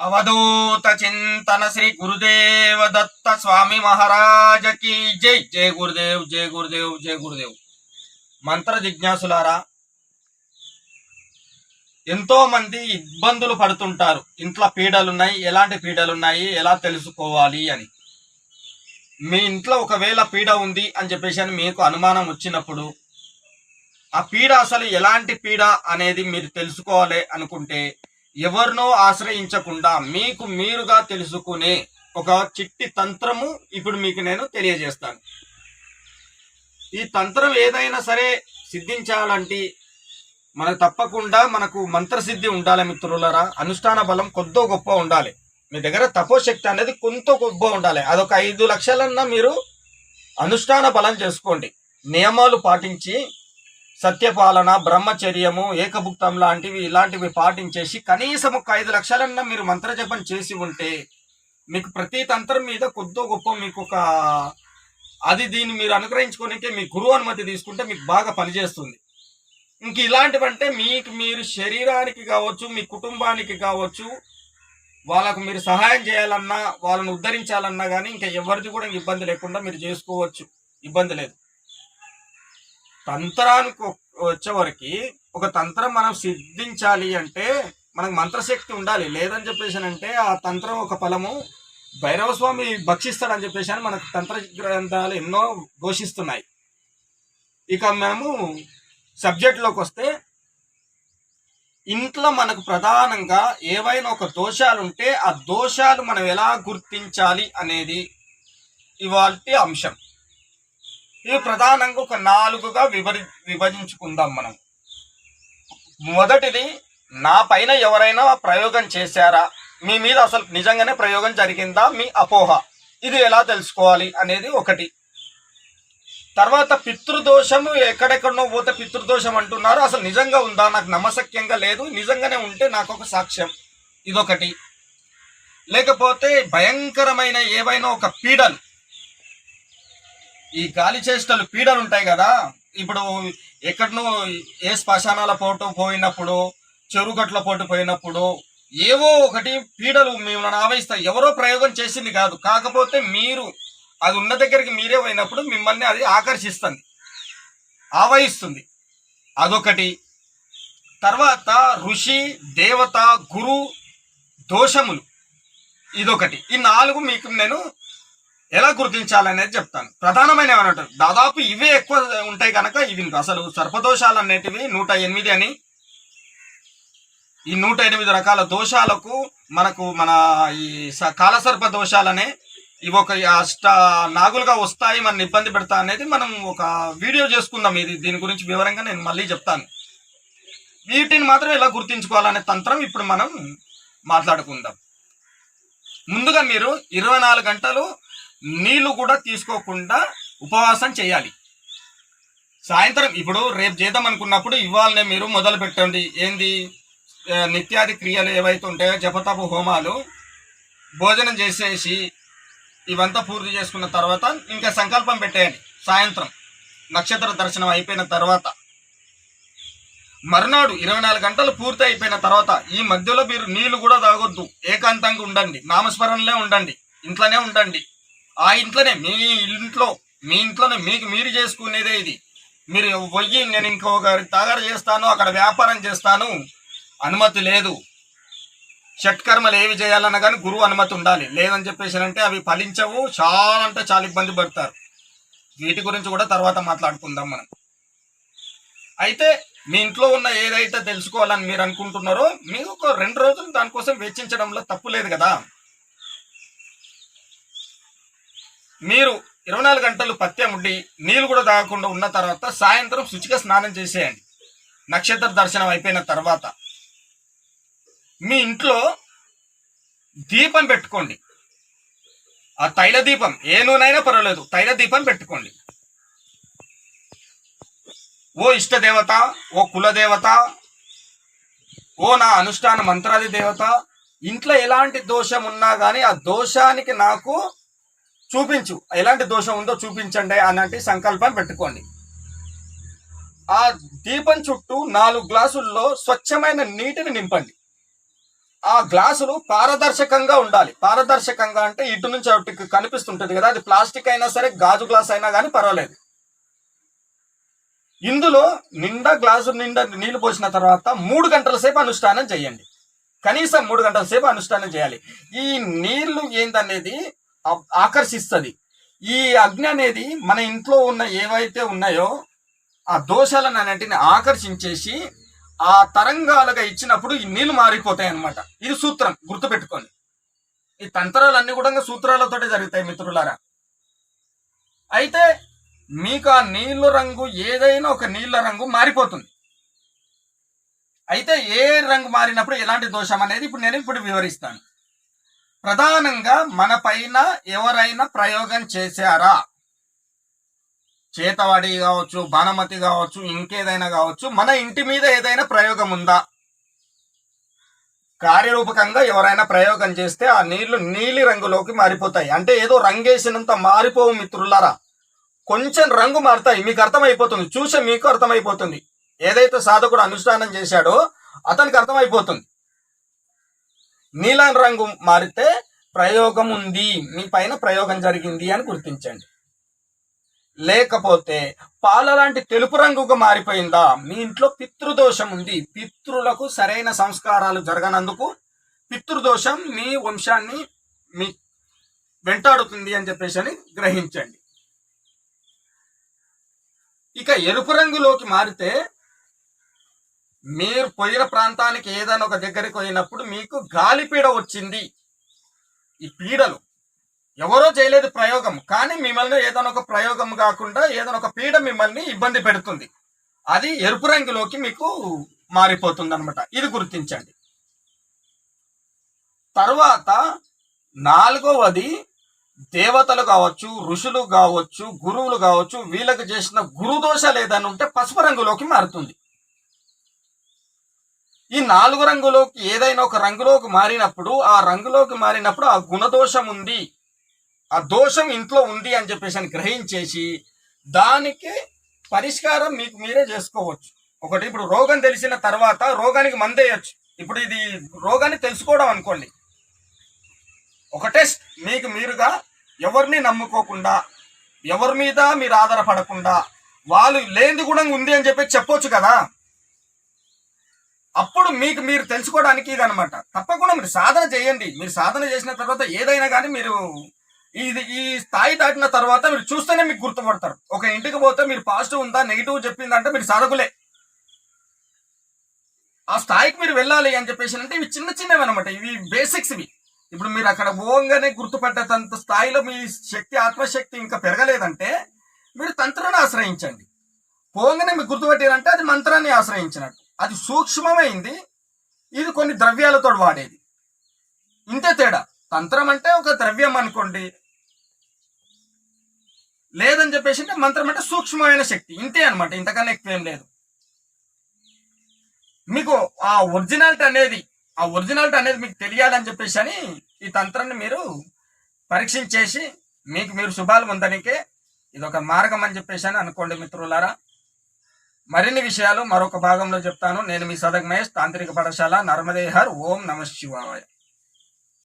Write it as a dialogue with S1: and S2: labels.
S1: అవధూత చింతన శ్రీ గురుదేవ దత్త స్వామి మహారాజకి జై. జై గురుదేవ్ జై గురుదేవ్ జై గురుదేవ్. మంత్ర జిజ్ఞాసులారా ఎంతో మంది ఇబ్బందులు పడుతుంటారు. ఇంట్లో పీడలు ఉన్నాయి ఎలాంటి పీడలున్నాయి ఎలా తెలుసుకోవాలి అని. మీ ఇంట్లో ఒకవేళ పీడ ఉంది అని చెప్పేసి అని మీకు అనుమానం వచ్చినప్పుడు ఆ పీడ అసలు ఎలాంటి పీడ అనేది మీరు తెలుసుకోవాలి అనుకుంటే ఎవరినో ఆశ్రయించకుండా మీకు మీరుగా తెలుసుకునే ఒక చిట్టి తంత్రము ఇప్పుడు మీకు నేను తెలియజేస్తాను. ఈ తంత్రం ఏదైనా సరే సిద్ధించాలంటే మనకు తప్పకుండా మనకు మంత్రసిద్ధి ఉండాలి మిత్రులరా. అనుష్ఠాన బలం కొద్దో గొప్ప ఉండాలి. మీ దగ్గర తపోశక్తి అనేది కొంత గొప్ప ఉండాలి. అదొక ఐదు లక్షలన్నా మీరు అనుష్ఠాన బలం చేసుకోండి. నియమాలు పాటించి సత్యపాలన బ్రహ్మచర్యము ఏకభుక్తం లాంటివి ఇలాంటివి పాటించేసి కనీసం ఒక ఐదు లక్షలన్నా మీరు మంత్రజపం చేసి ఉంటే మీకు ప్రతి తంత్రం మీద కొద్దో గొప్ప మీకు ఒక అది దీన్ని మీరు అనుగ్రహించుకోనికే మీ గురువు అనుమతి తీసుకుంటే మీకు బాగా పనిచేస్తుంది. ఇంక ఇలాంటివంటే మీకు మీరు శరీరానికి కావచ్చు మీ కుటుంబానికి కావచ్చు వాళ్ళకు మీరు సహాయం చేయాలన్నా వాళ్ళని ఉద్ధరించాలన్నా కానీ ఇంకా ఎవరిది కూడా ఇబ్బంది లేకుండా మీరు చేసుకోవచ్చు. ఇబ్బంది లేదు. తంత్రానికి వచ్చేవరకు ఒక తంత్రం మనం సిద్ధించాలి అంటే మనకు మంత్రశక్తి ఉండాలి. లేదని చెప్పేసి అంటే ఆ తంత్రం ఒక ఫలము భైరవ స్వామి భక్షిస్తాడని చెప్పేసి అని మనకు తంత్ర గ్రంథాలు ఎన్నో ఘోషిస్తున్నాయి. ఇక మనము సబ్జెక్ట్లోకి వస్తే ఇంట్లో మనకు ప్రధానంగా ఏవైనా ఒక దోషాలు ఉంటే ఆ దోషాలు మనం ఎలా గుర్తించాలి అనేది ఇవాళ అంశం. ఇవి ప్రధానంగా ఒక నాలుగుగా వివరి విభజించుకుందాం మనం. మొదటిది నా పైన ఎవరైనా ప్రయోగం చేశారా? మీ మీద అసలు నిజంగానే ప్రయోగం జరిగిందా? మీ అపోహ. ఇది ఎలా తెలుసుకోవాలి అనేది ఒకటి. తర్వాత పితృదోషము ఎక్కడెక్కడనో పోతే పితృదోషం అంటున్నారు. అసలు నిజంగా ఉందా? నాకు నమ్మశక్యంగా లేదు. నిజంగానే ఉంటే నాకు ఒక సాక్ష్యం. ఇదొకటి. లేకపోతే భయంకరమైన ఏవైనా ఒక పీడలు ఈ గాలి చేష్టలు పీడలు ఉంటాయి కదా. ఇప్పుడు ఎక్కడనో ఏ శ్మశానాల పోటు పోయినప్పుడు చెరుగట్ల పోటు పోయినప్పుడు ఏవో ఒకటి పీడలు మిమ్మల్ని ఆవహిస్తాయి. ఎవరో ప్రయోగం చేసింది కాదు. కాకపోతే మీరు అది ఉన్న దగ్గరికి మీరే పోయినప్పుడు మిమ్మల్ని అది ఆకర్షిస్తుంది. ఆవహిస్తుంది. అదొకటి. తర్వాత ఋషి దేవత గురు దోషములు. ఇదొకటి. ఈ నాలుగు మీకు నేను ఎలా గుర్తించాలనేది చెప్తాను. ప్రధానమైన దాదాపు ఇవే ఎక్కువ ఉంటాయి కనుక ఇవి అసలు సర్పదోషాలు అనేటివి నూట ఎనిమిది అని. ఈ నూట ఎనిమిది రకాల దోషాలకు మనకు మన ఈ స- కాలసర్ప దోషాలనే ఇవి ఒక అష్ట నాగులుగా వస్తాయి మన ఇబ్బంది పెడతా అనేది మనం ఒక వీడియో చేసుకుందాం. ఇది దీని గురించి వివరంగా నేను మళ్ళీ చెప్తాను. వీటిని మాత్రం ఎలా గుర్తించుకోవాలనే తంత్రం ఇప్పుడు మనం మాట్లాడుకుందాం. ముందుగా మీరు ఇరవై నాలుగు గంటలు నీళ్ళు కూడా తీసుకోకుండా ఉపవాసం చేయాలి. సాయంత్రం ఇప్పుడు రేపు చేద్దాం అనుకున్నప్పుడు ఇవాళనే మీరు మొదలు పెట్టండి. ఏంది? నిత్యాది క్రియలు ఏవైతే ఉంటాయో జపతపు హోమాలు భోజనం చేసేసి ఇవంతా పూర్తి చేసుకున్న తర్వాత ఇంకా సంకల్పం పెట్టేయండి. సాయంత్రం నక్షత్ర దర్శనం అయిపోయిన తర్వాత. మరునాడు ఇరవై నాలుగు గంటలు పూర్తి అయిపోయిన తర్వాత ఈ మధ్యలో మీరు నీళ్ళు కూడా తాగొద్దు. ఏకాంతంగా ఉండండి. నామస్మరణలే ఉండండి. ఇంట్లోనే ఉండండి. ఆ ఇంట్లోనే మీ ఇంట్లో మీ ఇంట్లోనే మీకు మీరు చేసుకునేదే ఇది. మీరు పోయి నేను ఇంకొక తాగారు చేస్తాను అక్కడ వ్యాపారం చేస్తాను. అనుమతి లేదు. షట్కర్మలు ఏవి చేయాలన్నా కానీ గురువు అనుమతి ఉండాలి. లేదని చెప్పేసి అంటే అవి ఫలించవు. చాలా అంటే చాలా ఇబ్బంది పడతారు. వీటి గురించి కూడా తర్వాత మాట్లాడుకుందాం మనం. అయితే మీ ఇంట్లో ఉన్న ఏదైతే తెలుసుకోవాలని మీరు అనుకుంటున్నారో మీకు ఒక రెండు రోజులు దానికోసం వెచ్చించడంలో తప్పు లేదు కదా. మీరు ఇరవై నాలుగు గంటలు పత్యం ఉండి నీళ్ళు కూడా తాగకుండా ఉన్న తర్వాత సాయంత్రం శుచిగా స్నానం చేసేయండి. నక్షత్ర దర్శనం అయిపోయిన తర్వాత. మీ ఇంట్లో దీపం పెట్టుకోండి. ఆ తైల దీపం ఏ నూనైనా పర్వాలేదు తైల దీపం పెట్టుకోండి. ఓ ఇష్ట దేవత ఓ కులదేవత ఓ నా అనుష్ఠాన మంత్రాది దేవత ఇంట్లో ఎలాంటి దోషం ఉన్నా కానీ ఆ దోషానికి నాకు చూపించు. ఎలాంటి దోషం ఉందో చూపించండి అలాంటి సంకల్పం పెట్టుకోండి. ఆ దీపం చుట్టూ నాలుగు గ్లాసుల్లో స్వచ్ఛమైన నీటిని నింపండి. ఆ గ్లాసులు పారదర్శకంగా ఉండాలి. పారదర్శకంగా అంటే ఇటు నుంచి అటుకి కనిపిస్తుంటుంది కదా అది ప్లాస్టిక్ అయినా సరే గాజు గ్లాస్ అయినా కానీ పర్వాలేదు. ఇందులో నిండా గ్లాసు నిండా నీళ్ళు పోసిన తర్వాత మూడు గంటల సేపు అనుష్ఠానం చేయండి. కనీసం మూడు గంటల సేపు అనుష్ఠానం చేయాలి. ఈ నీళ్ళు ఏందనేది ఆకర్షిస్తుంది. ఈ అగ్ని అనేది మన ఇంట్లో ఉన్న ఏవైతే ఉన్నాయో ఆ దోషాలను అన్నింటిని ఆకర్షించేసి ఆ తరంగాలుగా ఇచ్చినప్పుడు ఈ నీళ్ళు మారిపోతాయి అన్నమాట. ఇది సూత్రం గుర్తుపెట్టుకోండి. ఈ తంత్రాలన్నీ కూడా సూత్రాలతోటే జరుగుతాయి మిత్రులారా. అయితే మీకు ఆ నీళ్ళ రంగు ఏదైనా ఒక నీళ్ళ రంగు మారిపోతుంది. అయితే ఏ రంగు మారినప్పుడు ఎలాంటి దోషం అనేది ఇప్పుడు నేను ఇప్పుడు వివరిస్తాను. ప్రధానంగా మన పైన ఎవరైనా ప్రయోగం చేశారా? చేతవాడి కావచ్చు బాణమతి కావచ్చు ఇంకేదైనా కావచ్చు మన ఇంటి మీద ఏదైనా ప్రయోగం ఉందా? కార్యరూపకంగా ఎవరైనా ప్రయోగం చేస్తే ఆ నీళ్ళు నీలి రంగులోకి మారిపోతాయి. అంటే ఏదో రంగేసినంత మారిపోవు మిత్రులారా. కొంచెం రంగు మారుతాయి. మీకు అర్థమైపోతుంది. చూసే మీకు అర్థమైపోతుంది. ఏదైతే సాధకుడు అనుష్ఠానం చేశాడో అతనికి అర్థమైపోతుంది. నీలం రంగు మారితే ప్రయోగం ఉంది. మీ పైన ప్రయోగం జరిగింది అని గుర్తించండి. లేకపోతే పాల లాంటి తెలుపు రంగుగా మారిపోయిందా? మీ ఇంట్లో పితృదోషం ఉంది. పితృలకు సరైన సంస్కారాలు జరగనందుకు పితృదోషం మీ వంశాన్ని మీ వెంటాడుతుంది అని చెప్పేసి అని గ్రహించండి. ఇక ఎరుపు రంగులోకి మారితే మీరు పోయిన ప్రాంతానికి ఏదైనా ఒక దగ్గరికి పోయినప్పుడు మీకు గాలిపీడ వచ్చింది. ఈ పీడలు. ఎవరో చేయలేదు ప్రయోగం కానీ మిమ్మల్ని ఏదైనా ఒక ప్రయోగం కాకుండా ఏదైనా ఒక పీడ మిమ్మల్ని ఇబ్బంది పెడుతుంది. అది ఎరుపు రంగులోకి మీకు మారిపోతుంది అనమాట ఇది గుర్తించండి. తర్వాత నాలుగవది దేవతలు కావచ్చు ఋషులు కావచ్చు గురువులు కావచ్చు వీళ్ళకి చేసిన గురుదోషాలు ఏదైనా ఉంటే పసుపు రంగులోకి మారుతుంది. ఈ నాలుగు రంగులోకి ఏదైనా ఒక రంగులోకి మారినప్పుడు ఆ రంగులోకి మారినప్పుడు ఆ గుణదోషం ఉంది. ఆ దోషం ఇంట్లో ఉంది అని చెప్పేసి అని గ్రహించేసి దానికి పరిష్కారం మీకు మీరే చేసుకోవచ్చు. ఒకటి ఇప్పుడు రోగం తెలిసిన తర్వాత రోగానికి మందేయచ్చు. ఇప్పుడు ఇది రోగాన్ని తెలుసుకోవడం అనుకోండి. ఒక టెస్ట్ మీకు మీరుగా ఎవరిని నమ్ముకోకుండా ఎవరి మీద మీరు ఆధారపడకుండా వాళ్ళు లేనిది కూడా ఉంది అని చెప్పి చెప్పొచ్చు కదా. అప్పుడు మీకు మీరు తెలుసుకోవడానికి ఇది అనమాట తప్పకుండా మీరు సాధన చేయండి. మీరు సాధన చేసిన తర్వాత ఏదైనా కానీ మీరు ఇది ఈ స్థాయి దాటిన తర్వాత మీరు చూస్తేనే మీకు గుర్తుపడతారు. ఒక ఇంటికి పోతే మీరు పాజిటివ్ ఉందా నెగిటివ్ చెప్పిందంటే మీరు సాధకులే. ఆ స్థాయికి మీరు వెళ్ళాలి అని చెప్పేసి అంటే ఇవి చిన్న చిన్నవి అనమాట ఇవి బేసిక్స్ ఇవి. ఇప్పుడు మీరు అక్కడ పోగానే గుర్తుపట్టేంత స్థాయిలో మీ శక్తి ఆత్మశక్తి ఇంకా పెరగలేదంటే మీరు తంత్రాన్ని ఆశ్రయించండి. పోగానే మీకు గుర్తుపట్టారంటే అది మంత్రాన్ని ఆశ్రయించినట్టు. అది సూక్ష్మమైంది. ఇది కొన్ని ద్రవ్యాలతో వాడేది. ఇంతే తేడా. తంత్రం అంటే ఒక ద్రవ్యం అనుకోండి. లేదని చెప్పేసి అంటే మంత్రం అంటే సూక్ష్మమైన శక్తి. ఇంతే అనమాట ఇంతకన్నా ఎక్కువ ఏం లేదు. మీకు ఆ ఒరిజినాలిటీ అనేది ఆ ఒరిజినాలిటీ అనేది మీకు తెలియాలని చెప్పేసి అని ఈ తంత్రాన్ని మీరు పరీక్షించేసి మీకు మీరు శుభాలు పొందడానికే ఇది ఒక మార్గం అని చెప్పేసి అని అనుకోండి మిత్రులారా. మరిన్ని విషయాలు మరొక భాగంలో చెప్తాను. నేను మీ సదగ్ మహేష్ తాంత్రిక పాఠశాల నర్మదేహర్. ఓం నమ శివాయ.